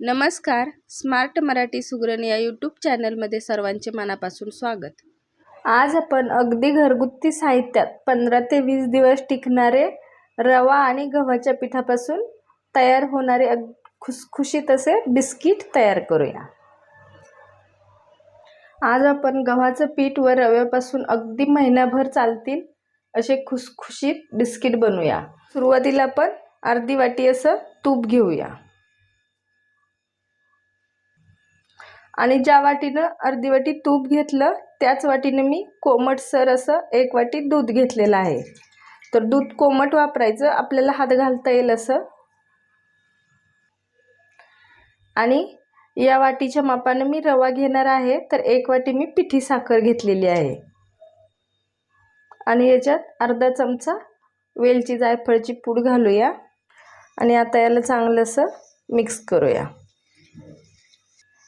नमस्कार. स्मार्ट मराठी सुगरण या यूट्यूब चॅनलमध्ये सर्वांचे मनापासून स्वागत. आज आपण अगदी घरगुती साहित्यात पंधरा ते वीस दिवस टिकणारे रवा आणि गव्हाच्या पिठापासून तयार होणारे अग खुसखुशीत असे बिस्किट तयार करूया. आज आपण गव्हाचं पीठ व रव्यापासून अगदी महिनाभर चालतील असे खुसखुशीत बिस्किट बनवूया. सुरुवातीला आपण अर्धी वाटी असं तूप घेऊया. आणि ज्या वाटीनं अर्धी वाटी तूप घेतलं त्याच वाटीनं मी कोमटसर असं एक वाटी दूध घेतलेलं आहे. तर दूध कोमट वापरायचं आपल्याला हात घालता येईल असं. आणि या वाटीच्या मापानं मी रवा घेणार आहे तर एक वाटी मी पिठी साखर घेतलेली आहे. आणि याच्यात अर्धा चमचा वेलची जायफळची पूड घालूया. आणि आता याला चांगलं असं मिक्स करूया.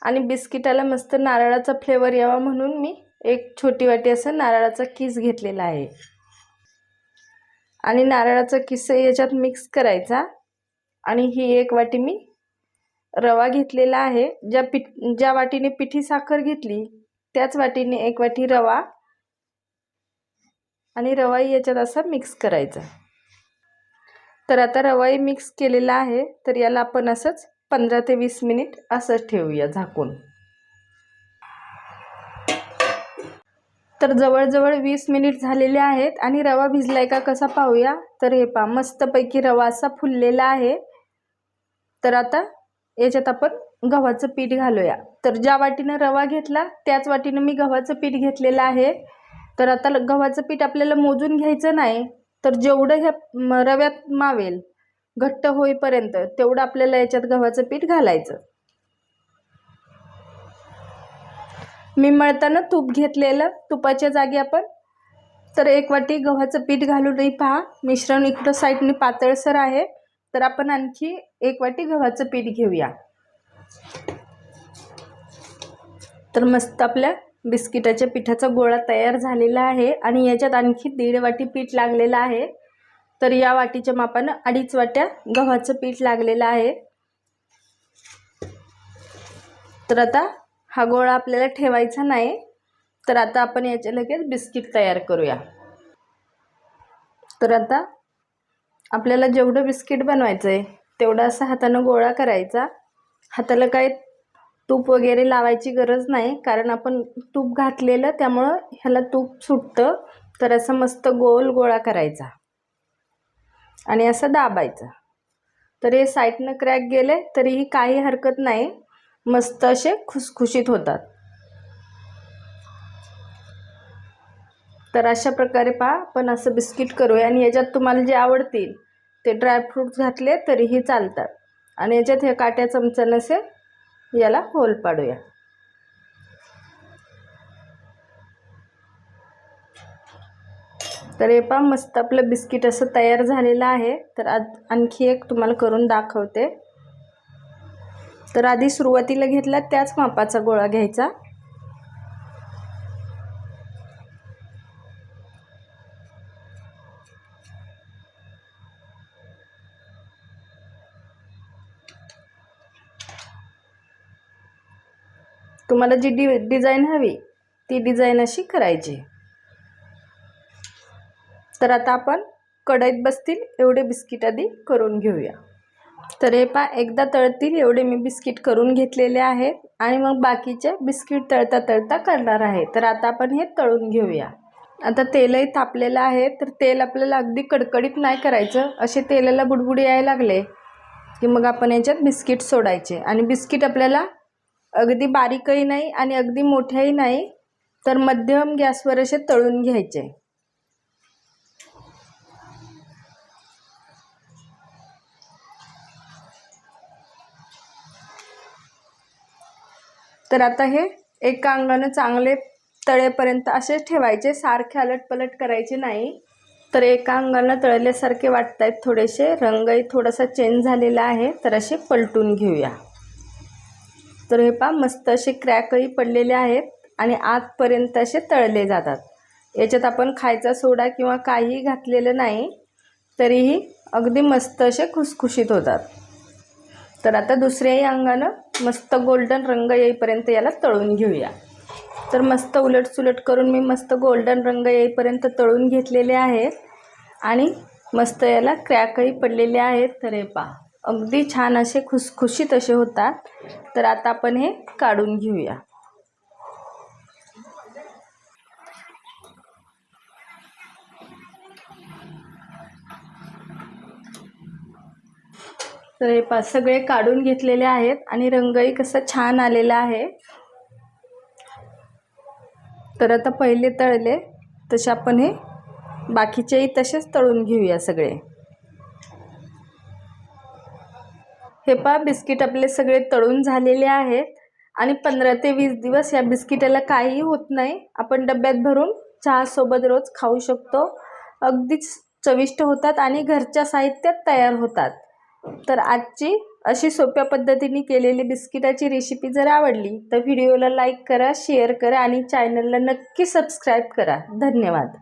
आणि बिस्किटाला मस्त नारळाचा फ्लेवर यावा म्हणून मी एक छोटी वाटी असं नारळाचा किस घेतलेला आहे. आणि नारळाचा किस याच्यात मिक्स करायचा. आणि ही एक वाटी मी रवा घेतलेला आहे. ज्या पिठ ज्या वाटीने पिठी साखर घेतली त्याच वाटीने एक वाटी रवा आणि रवाही याच्यात असा मिक्स करायचा. तर आता रवाही मिक्स केलेला आहे. तर याला आपण असंच पंधरा ते वीस मिनिट असंच ठेवूया झाकून. तर जवळजवळ वीस मिनिट झालेले आहेत आणि रवा भिजलाय का कसा पाहूया? तर हे पा मस्तपैकी रवा असा फुललेला आहे. तर आता याच्यात आपण गव्हाचं पीठ घालूया. तर ज्या वाटीनं रवा घेतला त्याच वाटीनं मी गव्हाचं पीठ घेतलेलं आहे. तर आता गव्हाचं पीठ आपल्याला मोजून घ्यायचं नाही. तर जेवढं ह्या रव्यात मावेल घट्ट होईपर्यंत तेवढं आपल्याला याच्यात गव्हाचं पीठ घालायचं. मी मळताना तूप घेतलेलं तुपाच्या जागी आपण. तर एक वाटी गव्हाचं पीठ घालूनही पहा मिश्रण इकडं साईडने पातळसर आहे. तर आपण आणखी एक वाटी गव्हाचं पीठ घेऊया. तर मस्त आपल्या बिस्किटाच्या पिठाचा गोळा तयार झालेला आहे आणि याच्यात आणखी दीड वाटी पीठ लागलेलं आहे. तर या वाटीच्या मापानं अडीच वाट्या गव्हाचं पीठ लागलेलं आहे. तर आता हा गोळा आपल्याला ठेवायचा नाही. तर आता आपण याचे लगेच बिस्किट तयार करूया. तर आता आपल्याला जेवढं बिस्किट बनवायचं आहे तेवढं असं हातानं गोळा करायचा. हाताला काय तूप वगैरे लावायची गरज नाही कारण आपण तूप घातलेलं त्यामुळं ह्याला तूप सुटतं. तर असं मस्त गोल गोळा करायचा. आणि असं दाबायचं. तर हे साईडनं क्रॅक गेले तरीही काही हरकत नाही. मस्त असे खुसखुशीत होतात. तर अशा प्रकारे पहा आपण असं बिस्किट करूया आणि याच्यात तुम्हाला जे आवडतील ते ड्रायफ्रूट्स घातले तरीही चालतात. आणि याच्यात हे काट्या चमच्यानं असे याला होल पाडूया. तर हे पहा मस्त आपलं बिस्किट असं तयार झालेलं आहे. तर आज आणखी एक तुम्हाला करून दाखवते. तर आधी सुरुवातीला घेतला त्याच मापाचा गोळा घ्यायचा. तुम्हाला जी डि डिझाईन हवी ती डिझाईन अशी करायची. तर आता आपण कढईत बसतील एवढे बिस्किट आधी करून घेऊया. तर हे पा एकदा तळतील एवढे मी बिस्किट करून घेतलेले आहेत आणि मग बाकीचे बिस्किट तळता तळता करणार आहे. तर आता आपण हे तळून घेऊया. आता तेलही तापलेलं आहे तर तेल आपल्याला अगदी कडकडीत नाही करायचं. असे तेलाला बुडबुडी यायला लागले की मग आपण याच्यात बिस्किट सोडायचे. आणि बिस्किट आपल्याला अगदी बारीकही नाही आणि अगदी मोठ्याही नाही तर मध्यम गॅसवर असे तळून घ्यायचे. तर आता हे एका अंगानं चांगले तळेपर्यंत असेच ठेवायचे सारखे अलटपलट करायचे नाही. तर एका अंगानं तळल्यासारखे वाटत आहेत थोडेसे. रंगही थोडासा चेंज झालेला आहे. तर असे पलटून घेऊया. तर हे पहा मस्त असे क्रॅकही पडलेले आहेत आणि आतपर्यंत असे तळले जातात. याच्यात आपण खायचा सोडा किंवा काहीही घातलेलं नाही तरीही अगदी मस्त असे खुसखुशीत होतात. तर आता दुसऱ्याही अंगानं मस्त गोल्डन रंग येईपर्यंत याला तळून घेऊया. तर मस्त उलटसुलट करून मी मस्त गोल्डन रंग येईपर्यंत तळून घेतलेले आहेत आणि मस्त याला क्रॅकही पडलेले आहेत. तर हे पहा अगदी छान असे खुसखुशीत असे होतात. तर आता आपण हे काढून घेऊया. तर हे पा सगळे काढून घेतलेले आहेत आणि रंगही कसं छान आलेला आहे. तर आता पहिले तळले तसे आपण हे बाकीचेही तसेच तळून घेऊया सगळे. हे पहा बिस्किट आपले सगळे तळून झालेले आहेत आणि पंधरा ते वीस दिवस या बिस्किटाला काहीही होत नाही. आपण डब्यात भरून चहासोबत रोज खाऊ शकतो. अगदीच चविष्ट होतात आणि घरच्या साहित्यात तयार होतात. तर आजची अशी सोप्या पद्धतीने केलेली बिस्किटाची रेसिपी जर आवडली तर व्हिडिओला लाईक करा शेअर करा आणि चॅनलला नक्की सबस्क्राईब करा. धन्यवाद.